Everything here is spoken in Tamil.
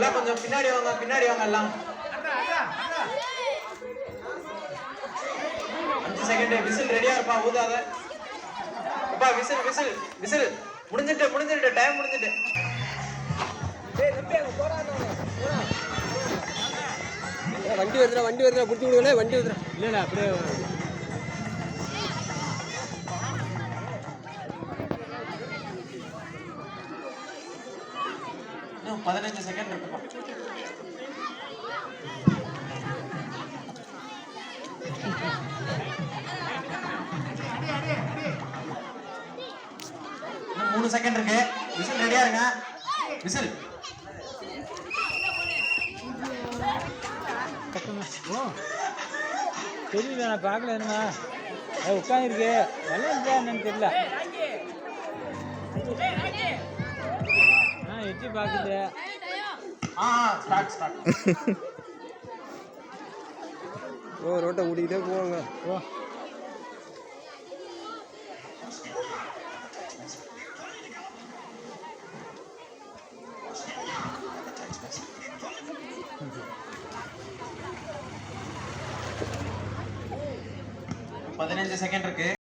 பின்னாடி வாங்க பின்னாடி வாங்க எல்லாம். அஞ்சு செகண்ட் விசில் ரெடியா இருப்பா ஊதாத. அப்பா விசில் விசில் விசில். முடிஞ்சிட்டு முடிஞ்சிட்டு டைம் முடிஞ்சிட்டு. வண்டி வருதுடா வண்டி வருதுடா பிடிச்சி விடுவேனே வண்டி வருதுடா. இல்லை இல்லை அப்படியே இன்னும் பதினஞ்சு செகண்ட் இருக்குப்பா. இன்னும் மூணு செகண்ட் இருக்கு. விசில் ரெடியா இருங்க. விசில். ஓ தெரியல நான் பார்க்கல என்னமா உட்காந்துருக்கு நல்லா இருந்தா என்னன்னு தெரியல. ஸ்டார்ட் ஸ்டார்ட் ஓ ரோட்டை ஓடிக்கிட்டே போவாங்க. ஓ. பதினஞ்சு செகண்ட் இருக்கு.